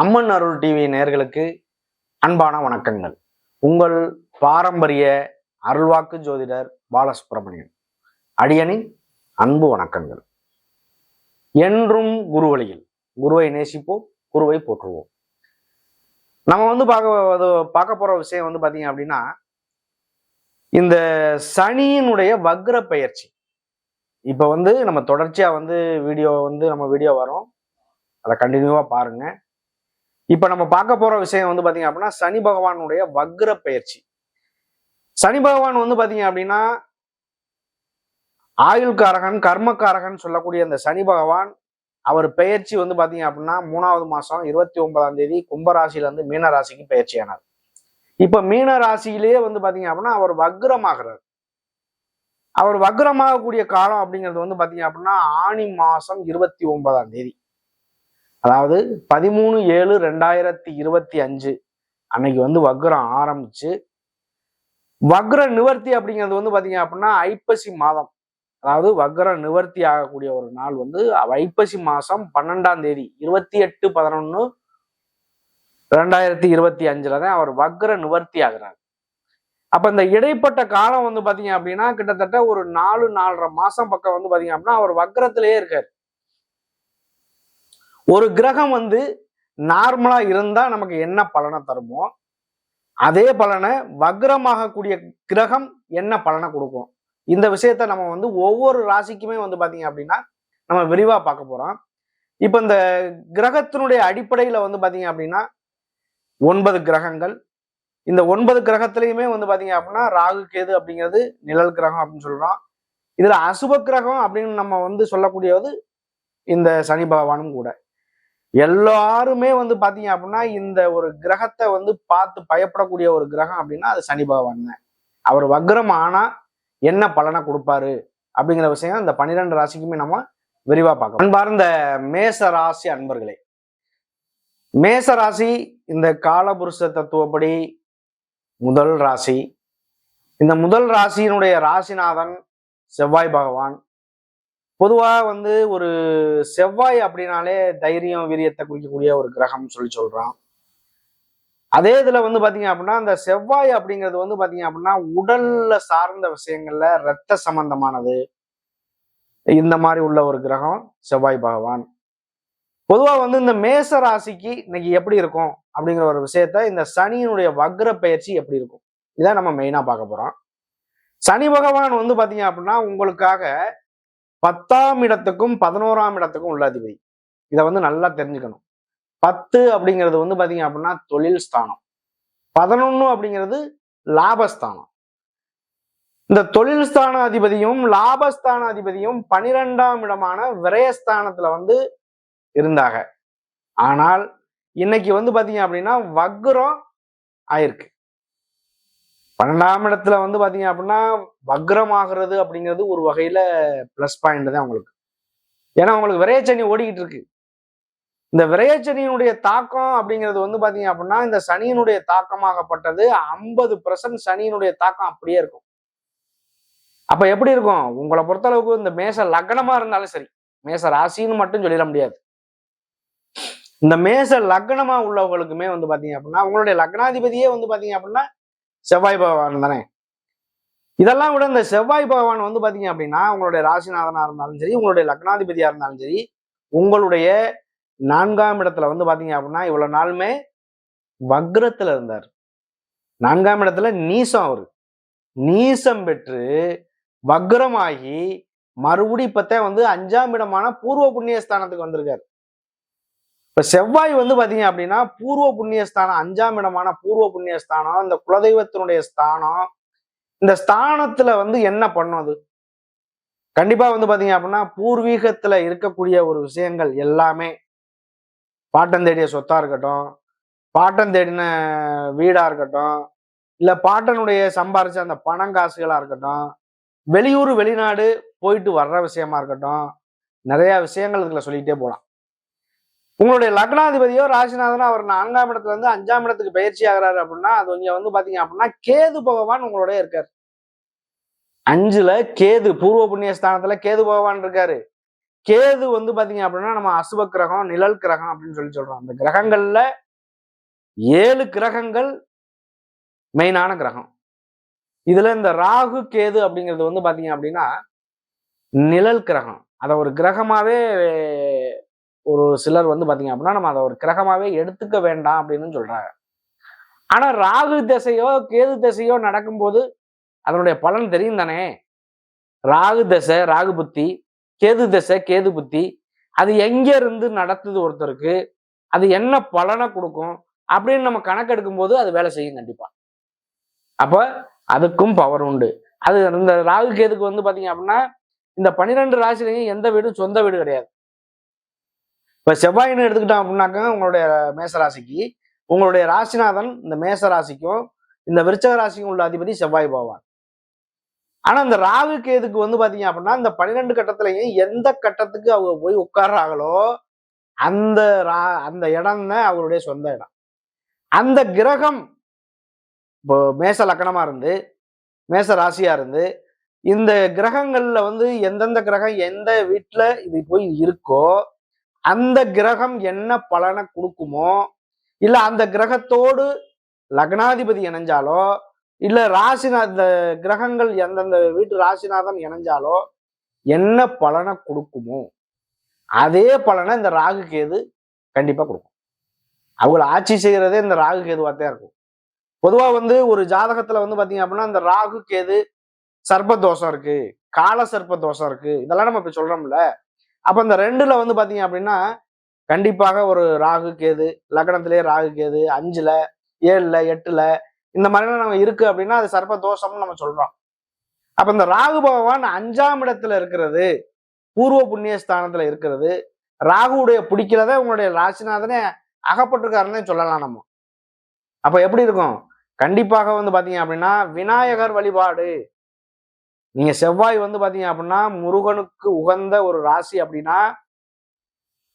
அம்மன் அருள் TV நேர்களுக்கு அன்பான வணக்கங்கள். உங்கள் பாரம்பரிய அருள்வாக்கு ஜோதிடர் பாலசுப்ரமணியன். அடியனின் அன்பு வணக்கங்கள். என்றும் குரு வழியில் குருவை நேசிப்போம் குருவை போற்றுவோம். நம்ம வந்து பார்க்க அது பார்க்க போற விஷயம் வந்து பார்த்தீங்க அப்படின்னா இந்த சனியினுடைய வக்ர பயிற்சி இப்போ வந்து நம்ம தொடர்ச்சியாக வந்து வீடியோ வந்து நம்ம வீடியோ வரோம் அதை கண்டினியூவாக பாருங்கள் இப்ப நம்ம பார்க்க போற விஷயம் வந்து பாத்தீங்க அப்படின்னா சனி பகவானுடைய வக்ர பயிற்சி. சனி பகவான் வந்து பாத்தீங்க அப்படின்னா ஆயுள்காரகன் கர்மக்காரகன் சொல்லக்கூடிய அந்த சனி பகவான் அவர் பெயர்ச்சி வந்து பாத்தீங்க அப்படின்னா மூணாவது மாசம் இருபத்தி ஒன்பதாம் தேதி கும்பராசில இருந்து மீன ராசிக்கு பெயர்ச்சி ஆனார் இப்ப மீன ராசியிலேயே வந்து பாத்தீங்க அப்படின்னா அவர் வக்ரமாகிறார். அவர் வக்ரமாகக்கூடிய காலம் அப்படிங்கிறது வந்து பாத்தீங்க அப்படின்னா ஆணி மாசம் இருபத்தி ஒன்பதாம் தேதி. அதாவது பதிமூணு ஏழு ரெண்டாயிரத்தி இருபத்தி அஞ்சு அன்னைக்கு வந்து வக்ரம் ஆரம்பிச்சு. வக்ர நிவர்த்தி அப்படிங்கிறது வந்து பாத்தீங்க அப்படின்னா ஐப்பசி மாதம். அதாவது வக்ர நிவர்த்தி ஆகக்கூடிய ஒரு நாள் வந்து ஐப்பசி மாதம் பன்னெண்டாம் தேதி இருபத்தி எட்டு பதினொன்னு ரெண்டாயிரத்தி இருபத்தி அஞ்சுல தான் அவர் வக்ர நிவர்த்தி ஆகிறார். அப்ப இந்த இடைப்பட்ட காலம் வந்து பாத்தீங்க அப்படின்னா கிட்டத்தட்ட ஒரு நாலு நாலரை மாசம் பக்கம் வந்து பாத்தீங்க அப்படின்னா அவர் வக்ரத்திலேயே இருக்காரு. ஒரு கிரகம் வந்து நார்மலா இருந்தா நமக்கு என்ன பலனை தருமோ அதே பலனை வக்ரமாகக்கூடிய கிரகம் என்ன பலனை கொடுக்கும்? இந்த விஷயத்த நம்ம வந்து ஒவ்வொரு ராசிக்குமே வந்து பாத்தீங்க அப்படின்னா நம்ம விரிவா பார்க்க போறோம். இப்ப இந்த கிரகத்தினுடைய அடிப்படையில வந்து பாத்தீங்க அப்படின்னா ஒன்பது கிரகங்கள். இந்த ஒன்பது கிரகத்திலையுமே வந்து பாத்தீங்க அப்படின்னா ராகு கேது அப்படிங்கிறது நிழல் கிரகம் அப்படின்னு சொல்றோம். இதுல அசுப கிரகம் அப்படின்னு நம்ம வந்து சொல்லக்கூடியது இந்த சனி பகவானும் கூட. எல்லாருமே வந்து பாத்தீங்க அப்படின்னா இந்த ஒரு கிரகத்தை வந்து பார்த்து பயப்படக்கூடிய ஒரு கிரகம் அப்படின்னா அது சனி பகவான் தான். அவர் வக்ரம் ஆனா என்ன பலனை கொடுப்பாரு அப்படிங்கிற விஷயம் இந்த பன்னிரெண்டு ராசிக்குமே நம்ம விரிவா பார்க்கலாம் அன்பார்ந்த மேச ராசி அன்பர்களே மேச ராசி இந்த காலபுருஷ தத்துவப்படி முதல் ராசி. இந்த முதல் ராசியினுடைய ராசிநாதன் செவ்வாய் பகவான் பொதுவாக வந்து ஒரு செவ்வாய் அப்படின்னாலே தைரியம் வீரியத்தை குறிக்கக்கூடிய ஒரு கிரகம்னு சொல்லி சொல்றான். அதே இதுல வந்து பார்த்தீங்க அப்படின்னா அந்த செவ்வாய் அப்படிங்கிறது வந்து பார்த்தீங்க அப்படின்னா உடல்ல சார்ந்த விஷயங்கள்ல இரத்த சம்பந்தமானது. இந்த மாதிரி உள்ள ஒரு கிரகம் செவ்வாய் பகவான். பொதுவாக வந்து இந்த மேச ராசிக்கு இன்னைக்கு எப்படி இருக்கும் அப்படிங்கிற ஒரு விஷயத்த இந்த சனியினுடைய வக்ர பயிற்சி எப்படி இருக்கும்? இதான் நம்ம மெயினா பார்க்க போறோம். சனி பகவான் வந்து பார்த்தீங்க அப்படின்னா உங்களுக்காக பத்தாம் இடத்துக்கும் பதினோராம் இடத்துக்கும் உள்ள அதிபதி. இதை வந்து நல்லா தெரிஞ்சுக்கணும். பத்து அப்படிங்கிறது வந்து பாத்தீங்க அப்படின்னா தொழில் ஸ்தானம். பதினொன்னு அப்படிங்கிறது லாபஸ்தானம். இந்த தொழில் ஸ்தான அதிபதியும் லாபஸ்தான அதிபதியும் பனிரெண்டாம் இடமான விரயஸ்தானத்துல வந்து இருந்தாங்க. ஆனால் இன்னைக்கு வந்து பாத்தீங்க அப்படின்னா வக்ரம் ஆயிருக்கு. பன்னெண்டாம் இடத்துல வந்து பாத்தீங்க அப்படின்னா வக்ரமாகிறது ஆகுறது அப்படிங்கிறது ஒரு வகையில ப்ளஸ் பாயிண்ட் தான் உங்களுக்கு ஏன்னா உங்களுக்கு விரையச்சனி ஓடிக்கிட்டு இருக்கு. இந்த விரையச்சனியினுடைய தாக்கம் அப்படிங்கிறது வந்து பார்த்தீங்க அப்படின்னா இந்த சனியினுடைய தாக்கமாகப்பட்டது ஐம்பது பர்சன்ட் சனியினுடைய தாக்கம் அப்படியே இருக்கும். அப்ப எப்படி இருக்கும்? உங்களை பொறுத்தளவுக்கு இந்த மேச லக்னமா இருந்தாலும் சரி மேச ராசின்னு மட்டும் சொல்லிட முடியாது. இந்த மேச லக்னமா உள்ளவங்களுக்குமே வந்து பார்த்தீங்க அப்படின்னா உங்களுடைய லக்னாதிபதியே வந்து பாத்தீங்க அப்படின்னா செவ்வாய் பகவான் தானே? இதெல்லாம் விட இந்த செவ்வாய் பகவான் வந்து பார்த்தீங்க அப்படின்னா உங்களுடைய ராசிநாதனா இருந்தாலும் சரி உங்களுடைய லக்னாதிபதியா இருந்தாலும் சரி உங்களுடைய நான்காம் இடத்துல வந்து பார்த்தீங்க அப்படின்னா இவ்வளவு நாளுமே வக்ரத்துல இருந்தார். நான்காம் இடத்துல நீசம் அவரு. நீசம் பெற்று வக்ரமாகி மறுபடி இப்பத்தான் வந்து அஞ்சாம் இடமான பூர்வ புண்ணிய ஸ்தானத்துக்கு வந்திருக்காரு. இப்ப செவ்வாய் வந்து பாத்தீங்க அப்படின்னா பூர்வ புண்ணிய ஸ்தானம் அஞ்சாம் இடமான பூர்வ புண்ணிய ஸ்தானம் இந்த குலதெய்வத்தினுடைய ஸ்தானம் இந்த ஸ்தானத்துல வந்து என்ன பண்ணும் அது? கண்டிப்பா வந்து பாத்தீங்க அப்படின்னா பூர்வீகத்துல இருக்கக்கூடிய ஒரு விஷயங்கள் எல்லாமே. பாட்டம் தேடிய சொத்தா இருக்கட்டும் பாட்டம் தேடின வீடா இருக்கட்டும் இல்ல பாட்டனுடைய சம்பாரிச்ச அந்த பணம் காசுகளா இருக்கட்டும் வெளியூர் வெளிநாடு போயிட்டு வர்ற விஷயமா இருக்கட்டும் நிறைய விஷயங்கள் இதுல சொல்லிக்கிட்டே போகலாம் உங்களுடைய லக்னாதிபதியோ ராசிநாதனோ அவர் நான்காம் இடத்துல இருந்து அஞ்சாம் இடத்துக்கு பயிற்சி ஆகிறாரு அப்படின்னா அது இங்க வந்து பாத்தீங்க அப்படின்னா கேது பகவான் உங்களுடைய இருக்காரு. அஞ்சுல கேது பூர்வ புண்ணிய ஸ்தானத்துல கேது பகவான் இருக்காரு. கேது வந்து பாத்தீங்க அப்படின்னா நம்ம அசுப கிரகம் நிழல் கிரகம் அப்படின்னு சொல்லி சொல்றோம். அந்த கிரகங்கள்ல ஏழு கிரகங்கள் மெயினான கிரகம். இதுல இந்த ராகு கேது அப்படிங்கிறது வந்து பாத்தீங்க அப்படின்னா நிழல் கிரகம். அதை ஒரு கிரகமாவே ஒரு சிலர் வந்து பாத்தீங்க அப்படின்னா நம்ம அதை ஒரு கிரகமாவே எடுத்துக்க வேண்டாம் அப்படின்னு சொல்றாங்க. ஆனா ராகு திசையோ கேது திசையோ நடக்கும்போது அதனுடைய பலன் தெரியும் தானே? ராகு தசை ராகு புத்தி கேது தசை கேது புத்தி அது எங்க இருந்து நடத்துது ஒருத்தருக்கு அது என்ன பலனை கொடுக்கும் அப்படின்னு நம்ம கணக்கெடுக்கும் போது அது வேலை செய்யும் கண்டிப்பா. அப்ப அதுக்கும் பவர் உண்டு. அது இந்த ராகு கேதுக்கு வந்து பாத்தீங்க அப்படின்னா இந்த பன்னிரெண்டு ராசிலையும் எந்த வீடும் சொந்த வீடு கிடையாது. இப்போ செவ்வாயின்னு எடுத்துக்கிட்டோம் அப்படின்னாக்க உங்களுடைய மேச ராசிக்கு உங்களுடைய ராசிநாதன் இந்த மேச ராசிக்கும் இந்த விருச்சக ராசிக்கும் உள்ள அதிபதி செவ்வாய் பகவான். ஆனா இந்த ராகு கேதுக்கு வந்து பாத்தீங்க அப்படின்னா இந்த பன்னிரெண்டு கட்டத்துலையும் எந்த கட்டத்துக்கு அவங்க போய் உட்கார்றாங்களோ அந்த ரா அந்த இடம் தான் அவருடைய சொந்த இடம். அந்த கிரகம் இப்போ மேச லக்கணமா இருந்து மேச ராசியா இருந்து இந்த கிரகங்கள்ல வந்து எந்தெந்த கிரகம் எந்த வீட்டுல இது போய் இருக்கோ அந்த கிரகம் என்ன பலனை கொடுக்குமோ இல்ல அந்த கிரகத்தோடு லக்னாதிபதி இணைஞ்சாலோ இல்ல ராசிநா இந்த கிரகங்கள் எந்தெந்த வீட்டு ராசிநாதன் இணைஞ்சாலோ என்ன பலனை கொடுக்குமோ அதே பலனை இந்த ராகு கேது கண்டிப்பா கொடுக்கும். அவங்கள ஆட்சி செய்யறதே இந்த ராகு கேதுவாத்தான் இருக்கும். பொதுவா வந்து ஒரு ஜாதகத்துல வந்து பாத்தீங்க அப்படின்னா இந்த ராகு கேது சர்ப்பதோஷம் இருக்கு கால சர்ப்ப தோஷம் இருக்கு. இதெல்லாம் நம்ம இப்ப சொல்றோம்ல. அப்ப இந்த ரெண்டுல வந்து பாத்தீங்க அப்படின்னா கண்டிப்பாக ஒரு ராகு கேது லக்னத்திலேயே ராகு கேது அஞ்சுல ஏழுல எட்டுல இந்த மாதிரிலாம் நம்ம இருக்கு அப்படின்னா அது சர்ப்ப தோஷம்னு நம்ம சொல்றோம். அப்ப இந்த ராகு பகவான் அஞ்சாம் இடத்துல இருக்கிறது பூர்வ புண்ணிய ஸ்தானத்துல இருக்கிறது. ராகுவுடைய பிடிக்கிறத உங்களுடைய ராசிநாதனே அகப்பட்டிருக்காருன்னே சொல்லலாம் நம்ம. அப்ப எப்படி இருக்கும்? கண்டிப்பாக வந்து பாத்தீங்க அப்படின்னா விநாயகர் வழிபாடு. நீங்க செவ்வாய் வந்து பாத்தீங்க அப்படின்னா முருகனுக்கு உகந்த ஒரு ராசி அப்படின்னா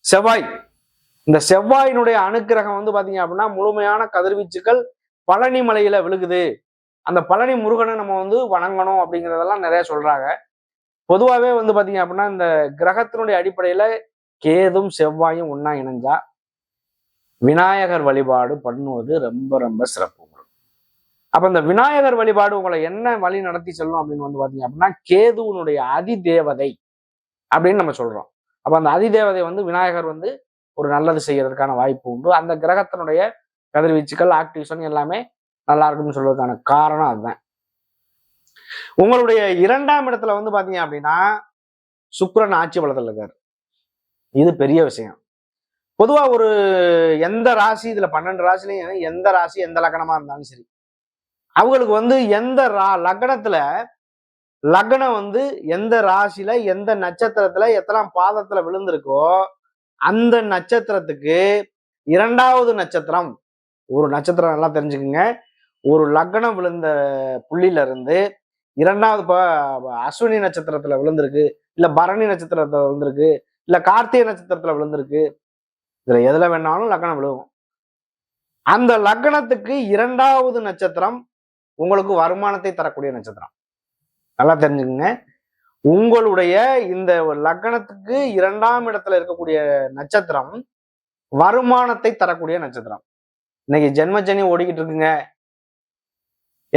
செவ்வாய். இந்த செவ்வாயினுடைய அனுக்கிரகம் வந்து பாத்தீங்க அப்படின்னா முழுமையான கதிர்வீச்சுக்கள் பழனி மலையில விழுகுது. அந்த பழனி முருகனை நம்ம வந்து வணங்கணும் அப்படிங்கிறதெல்லாம் நிறைய சொல்றாங்க. பொதுவாகவே வந்து பாத்தீங்க அப்படின்னா இந்த கிரகத்தினுடைய அடிப்படையில கேதும் செவ்வாயும் ஒன்னா இணைஞ்சா விநாயகர் வழிபாடு பண்ணுவது ரொம்ப ரொம்ப சிறப்பு. அப்ப இந்த விநாயகர் வழிபாடு உங்களை என்ன வழி நடத்தி செல்லும் அப்படின்னு வந்து பாத்தீங்க அப்படின்னா கேதுவனுடைய அதிதேவதை அப்படின்னு நம்ம சொல்றோம். அப்ப அந்த அதிதேவதை வந்து விநாயகர் வந்து ஒரு நல்லது செய்யறதுக்கான வாய்ப்பு உண்டு. அந்த கிரகத்தினுடைய கதிர்வீச்சுக்கள் ஆக்டிவேஷன் எல்லாமே நல்லா இருக்கும்னு சொல்றதுக்கான காரணம் அதுதான். உங்களுடைய இரண்டாம் இடத்துல வந்து பாத்தீங்க அப்படின்னா சுக்கிரன் ஆட்சி பலத்தில் இருக்காரு. இது பெரிய விஷயம். பொதுவா ஒரு எந்த ராசி இதுல பன்னெண்டு ராசிலையும் எந்த ராசி எந்த லக்னமா இருந்தாலும் சரி அவங்களுக்கு வந்து எந்த ரா லக்னத்துல லக்னம் வந்து எந்த ராசியில எந்த நட்சத்திரத்துல எத்தனாம் பாதத்துல விழுந்திருக்கோ அந்த நட்சத்திரத்துக்கு இரண்டாவது நட்சத்திரம் ஒரு நட்சத்திரம் நல்லா தெரிஞ்சுக்குங்க. ஒரு லக்னம் விழுந்த புள்ளியில இருந்து இரண்டாவது ப- அஸ்வினி நட்சத்திரத்துல விழுந்திருக்கு இல்ல பரணி நட்சத்திரத்துல விழுந்திருக்கு இல்ல கார்த்திகை நட்சத்திரத்துல விழுந்திருக்கு. இதுல எதுல வேணாலும் லக்னம் விழுகும். அந்த லக்னத்துக்கு இரண்டாவது நட்சத்திரம் உங்களுக்கு வருமானத்தை தரக்கூடிய நட்சத்திரம். நல்லா தெரிஞ்சுக்குங்க. உங்களுடைய இந்த லக்னத்துக்கு இரண்டாம் இடத்துல இருக்கக்கூடிய நட்சத்திரம் வருமானத்தை தரக்கூடிய நட்சத்திரம். இன்னைக்கு ஜென்மச்சனி ஓடிக்கிட்டு இருக்குங்க.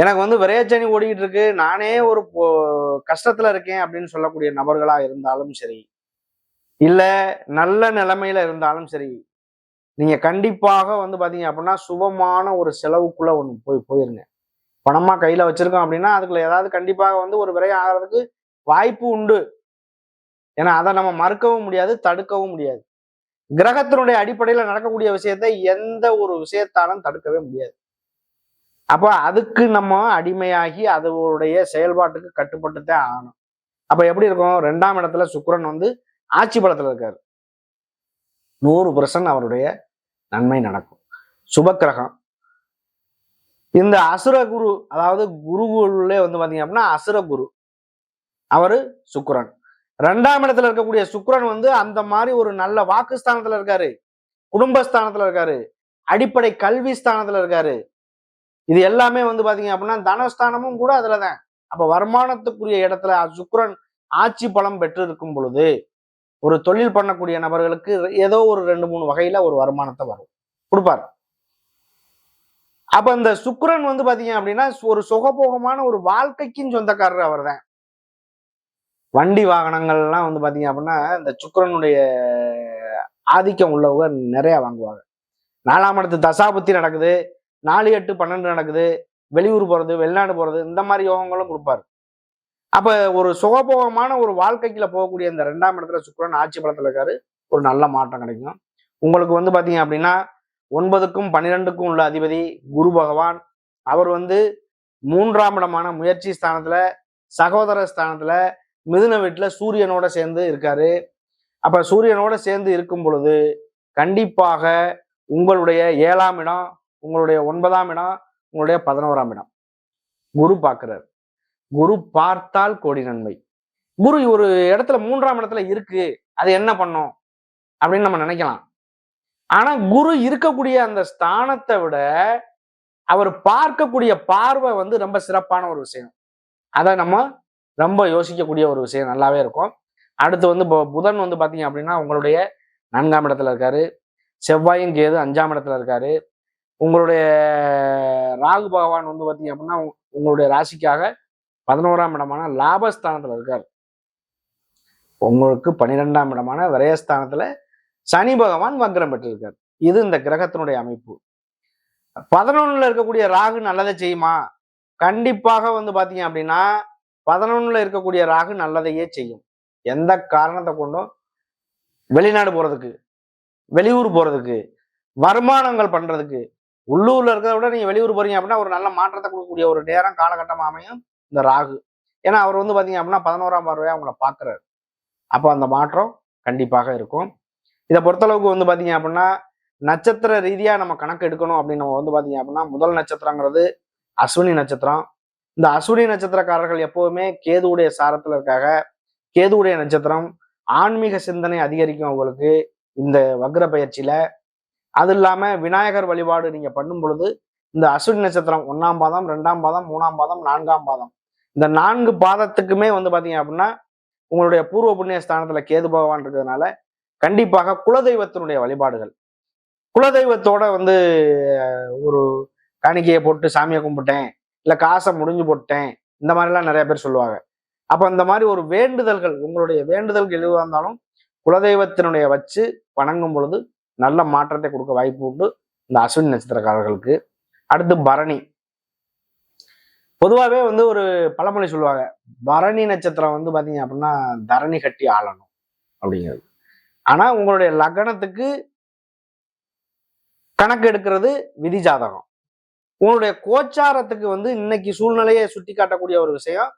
எனக்கு வந்து விரையச்சனி ஓடிக்கிட்டு இருக்கு. நானே ஒரு கஷ்டத்துல இருக்கேன் அப்படின்னு சொல்லக்கூடிய நபர்களா இருந்தாலும் சரி இல்ல நல்ல நிலைமையில இருந்தாலும் சரி நீங்க கண்டிப்பாக வந்து பாத்தீங்க அப்படின்னா சுபமான ஒரு செலவுக்குள்ள ஒன்று போய் போயிருங்க. பணமா கையில வச்சிருக்கோம் அப்படின்னா அதுக்குள்ள ஏதாவது கண்டிப்பாக வந்து ஒரு விரையம் ஆகிறதுக்கு வாய்ப்பு உண்டு. ஏன்னா அதை நம்ம மறுக்கவும் முடியாது தடுக்கவும் முடியாது. கிரகத்தினுடைய அடிப்படையில நடக்கக்கூடிய விஷயத்தை எந்த ஒரு விஷயத்தாலும் தடுக்கவே முடியாது. அப்ப அதுக்கு நம்ம அடிமையாகி அதோடைய செயல்பாட்டுக்கு கட்டுப்பட்டுதான் ஆகணும். அப்ப எப்படி இருக்கும்? ரெண்டாம் இடத்துல சுக்கரன் வந்து ஆட்சி படத்துல இருக்காரு. நூறு பர்சன்ட் அவருடைய நன்மை நடக்கும். சுபக்கிரகம். இந்த அசுர குரு அதாவது குருகுலே வந்து பாத்தீங்க அப்படின்னா அசுர குரு. அவரு சுக்கரன். ரெண்டாம் இடத்துல இருக்கக்கூடிய சுக்கரன் வந்து அந்த மாதிரி ஒரு நல்ல வாக்குஸ்தானத்துல இருக்காரு. குடும்பஸ்தானத்துல இருக்காரு. அடிப்படை கல்வி ஸ்தானத்துல இருக்காரு. இது எல்லாமே வந்து பாத்தீங்க அப்படின்னா தனஸ்தானமும் கூட அதுலதான். அப்ப வருமானத்துக்குரிய இடத்துல சுக்கரன் ஆட்சி பலம் பெற்று இருக்கும் பொழுது ஒரு தொழில் பண்ணக்கூடிய நபர்களுக்கு ஏதோ ஒரு ரெண்டு மூணு வகையில ஒரு வருமானத்தை வரும். கொடுப்பார். அப்ப இந்த சுக்ரன் வந்து பாத்தீங்க அப்படின்னா ஒரு சுகபோகமான ஒரு வாழ்க்கைக்கும் சொந்தக்காரர் அவர் தான் வண்டி வாகனங்கள்லாம் வந்து பாத்தீங்க அப்படின்னா இந்த சுக்கரனுடைய ஆதிக்கம் உள்ளவங்க நிறைய வாங்குவாங்க. நாலாம் இடத்து தசாபுத்தி நடக்குது நாலு எட்டு பன்னெண்டு நடக்குது வெளியூர் போறது வெளிநாடு போறது இந்த மாதிரி யோகங்களும் கொடுப்பாரு. அப்ப ஒரு சுகபோகமான ஒரு வாழ்க்கைக்குள்ள போகக்கூடிய இந்த ரெண்டாம் இடத்துல சுக்கரன் ஆட்சி பலத்துல இருக்காரு ஒரு நல்ல மாற்றம் கிடைக்கும். உங்களுக்கு வந்து பாத்தீங்க அப்படின்னா ஒன்பதுக்கும் பன்னிரெண்டுக்கும் உள்ள அதிபதி குரு பகவான். அவர் வந்து மூன்றாம் இடமான முயற்சி ஸ்தானத்துல சகோதர ஸ்தானத்துல மிதுன வீட்டுல சூரியனோட சேர்ந்து இருக்காரு. அப்ப சூரியனோட சேர்ந்து இருக்கும் பொழுது கண்டிப்பாக உங்களுடைய ஏழாம் இடம் உங்களுடைய ஒன்பதாம் இடம் உங்களுடைய பதினோராம் இடம். குரு பார்க்கிறார். குரு பார்த்தால் கோடி நன்மை. குரு ஒரு இடத்துல மூன்றாம் இடத்துல இருக்கு அது என்ன பண்ணும்? அப்படின்னு நம்ம நினைக்கலாம். ஆனா குரு இருக்கக்கூடிய அந்த ஸ்தானத்தை விட அவர் பார்க்கக்கூடிய பார்வை வந்து ரொம்ப சிறப்பான ஒரு விஷயம். அதை நம்ம ரொம்ப யோசிக்கக்கூடிய ஒரு விஷயம் நல்லாவே இருக்கும். அடுத்து வந்து இப்போ புதன் வந்து பார்த்தீங்க அப்படின்னா உங்களுடைய நான்காம் இடத்துல இருக்காரு. செவ்வாயும் கேது அஞ்சாம் இடத்துல இருக்காரு. உங்களுடைய ராகு பகவான் வந்து பார்த்தீங்க அப்படின்னா உங்களுடைய ராசிக்காக பதினோராம் இடமான லாபஸ்தானத்தில் இருக்கார். உங்களுக்கு பன்னிரெண்டாம் இடமான விரயஸ்தானத்தில் சனி பகவான் வக்ரம் பெற்றிருக்கார். இது இந்த கிரகத்தினுடைய அமைப்பு. பதினொன்னுல இருக்கக்கூடிய ராகு நல்லதை செய்யுமா? கண்டிப்பாக வந்து பாத்தீங்க அப்படின்னா பதினொன்னுல இருக்கக்கூடிய ராகு நல்லதையே செய்யும். எந்த காரணத்தை கொண்டும்? வெளிநாடு போறதுக்கு வெளியூர் போறதுக்கு வருமானங்கள் பண்றதுக்கு. உள்ளூர்ல இருக்கிறத விட நீங்க வெளியூர் போறீங்க அப்படின்னா ஒரு நல்ல மாற்றத்தை கொடுக்கக்கூடிய ஒரு நேரம் காலகட்டம் அமையும் இந்த ராகு. ஏன்னா அவர் வந்து பாத்தீங்க அப்படின்னா பதினோராம் பார்வையா அவங்கள பாக்குறாரு அப்போ அந்த மாற்றம் கண்டிப்பாக இருக்கும். இதை பொறுத்தளவுக்கு வந்து பார்த்தீங்க அப்படின்னா நட்சத்திர ரீதியாக நம்ம கணக்கு எடுக்கணும் அப்படின்னு நம்ம வந்து பார்த்தீங்க அப்படின்னா முதல் நட்சத்திரங்கிறது அஸ்வினி நட்சத்திரம். இந்த அஸ்வினி நட்சத்திரக்காரர்கள் எப்போவுமே கேதுவுடைய சாரத்தில் இருக்காக கேதுவுடைய நட்சத்திரம் ஆன்மீக சிந்தனை அதிகரிக்கும் உங்களுக்கு இந்த வக்ர பயிற்சியில. அது இல்லாமல் விநாயகர் வழிபாடு நீங்கள் பண்ணும் பொழுது இந்த அஸ்வினி நட்சத்திரம் ஒன்றாம் பாதம் ரெண்டாம் பாதம் மூணாம் பாதம் நான்காம் பாதம். இந்த நான்கு பாதத்துக்குமே வந்து பார்த்தீங்க அப்படின்னா உங்களுடைய பூர்வ புண்ணிய ஸ்தானத்தில் கேது பகவான் இருக்கிறதுனால கண்டிப்பாக குலதெய்வத்தினுடைய வழிபாடுகள். குலதெய்வத்தோட வந்து ஒரு காணிக்கையை போட்டு சாமியை கும்பிட்டேன் இல்லை காசை முடிஞ்சு போட்டேன் இந்த மாதிரிலாம் நிறைய பேர் சொல்லுவாங்க. அப்போ இந்த மாதிரி ஒரு வேண்டுதல்கள் உங்களுடைய வேண்டுதல்கள் எதுவாக இருந்தாலும் குலதெய்வத்தினுடைய வச்சு வணங்கும் பொழுது நல்ல மாற்றத்தை கொடுக்க வாய்ப்பு உண்டு. இந்த அஸ்வினி நட்சத்திரக்காரர்களுக்கு. அடுத்து பரணி. பொதுவாகவே வந்து ஒரு பழமொழி சொல்லுவாங்க பரணி நட்சத்திரம் வந்து பார்த்தீங்க அப்படின்னா தரணி கட்டி ஆளணும் அப்படிங்கிறது. ஆனா உங்களுடைய லக்னத்துக்கு கணக்கு எடுக்கிறது விதி ஜாதகம். உங்களுடைய கோச்சாரத்துக்கு வந்து இன்னைக்கு சூழ்நிலையை சுட்டி காட்டக்கூடிய ஒரு விஷயம்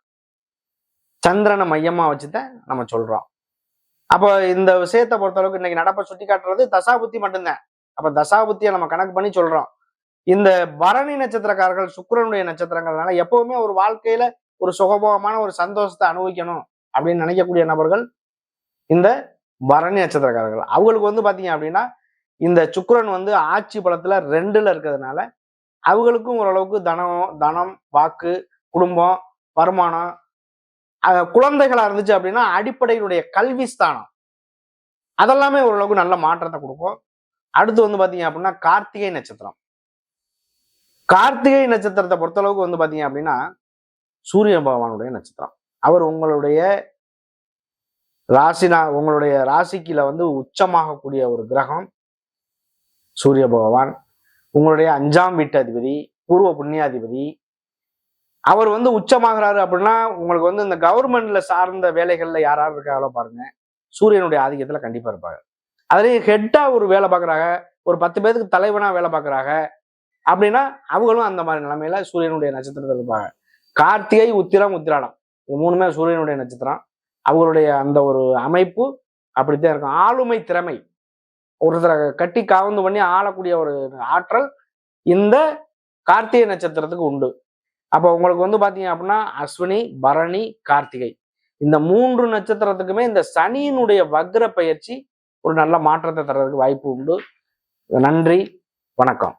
சந்திரனை மையமா வச்சுதான் நம்ம சொல்றோம். அப்போ இந்த விஷயத்தை பொறுத்தளவுக்கு இன்னைக்கு நடப்பை சுட்டி காட்டுறது தசாபுத்தி மட்டும்தான். அப்ப தசாபுத்தியை நம்ம கணக்கு பண்ணி சொல்றோம். இந்த பரணி நட்சத்திரக்காரர்கள் சுக்கரனுடைய நட்சத்திரங்கள்னால எப்பவுமே ஒரு வாழ்க்கையில ஒரு சுகபோகமான ஒரு சந்தோஷத்தை அனுபவிக்கணும் அப்படின்னு நினைக்கக்கூடிய நபர்கள் இந்த பரணி நட்சத்திரக்காரர்கள். அவங்களுக்கு வந்து பார்த்தீங்க அப்படின்னா இந்த சுக்கரன் வந்து ஆட்சி பலத்துல ரெண்டுல இருக்கிறதுனால அவங்களுக்கும் ஓரளவுக்கு தனம் தனம் வாக்கு குடும்பம் வருமானம் குழந்தைகளாக குழந்தைகளா இருந்துச்சு அப்படின்னா அடிப்படையினுடைய கல்வி ஸ்தானம். அதெல்லாமே ஓரளவுக்கு நல்ல மாற்றத்தை கொடுக்கும். அடுத்து வந்து பார்த்தீங்க அப்படின்னா கார்த்திகை நட்சத்திரம். கார்த்திகை நட்சத்திரத்தை பொறுத்தளவுக்கு வந்து பார்த்தீங்க அப்படின்னா சூரிய பகவானுடைய நட்சத்திரம். அவர் உங்களுடைய ராசினா உங்களுடைய ராசிக்கில வந்து உச்சமாகக்கூடிய ஒரு கிரகம் சூரிய பகவான் உங்களுடைய அஞ்சாம் வீட்டு அதிபதி பூர்வ புண்ணியாதிபதி அவர் வந்து உச்சமாகிறாரு அப்படின்னா உங்களுக்கு வந்து இந்த கவர்மெண்ட்ல சார்ந்த வேலைகள்ல யாராவது இருக்காங்களோ பாருங்க சூரியனுடைய ஆதிக்கத்துல கண்டிப்பா இருப்பாங்க. அதுலேயும் ஹெட்டா ஒரு வேலை பார்க்குறாங்க ஒரு பத்து பேருக்கு தலைவனா வேலை பார்க்குறாங்க அப்படின்னா அவங்களும் அந்த மாதிரி நிலைமையில சூரியனுடைய நட்சத்திரத்தில் இருப்பாங்க. கார்த்திகை உத்திரம் உத்திராடம் இது மூணுமே சூரியனுடைய நட்சத்திரம். அவங்களுடைய அந்த ஒரு அமைப்பு அப்படித்தான் இருக்கும். ஆளுமை திறமை. ஒருத்தரை கட்டி காவந்து பண்ணி ஆளக்கூடிய ஒரு ஆற்றல் இந்த கார்த்திகை நட்சத்திரத்துக்கு உண்டு. அப்போ உங்களுக்கு வந்து பார்த்தீங்க அப்படின்னா அஸ்வினி பரணி கார்த்திகை. இந்த மூன்று நட்சத்திரத்துக்குமே இந்த சனியினுடைய வக்ர பயிற்சி ஒரு நல்ல மாற்றத்தை தர்றதுக்கு வாய்ப்பு உண்டு. நன்றி வணக்கம்.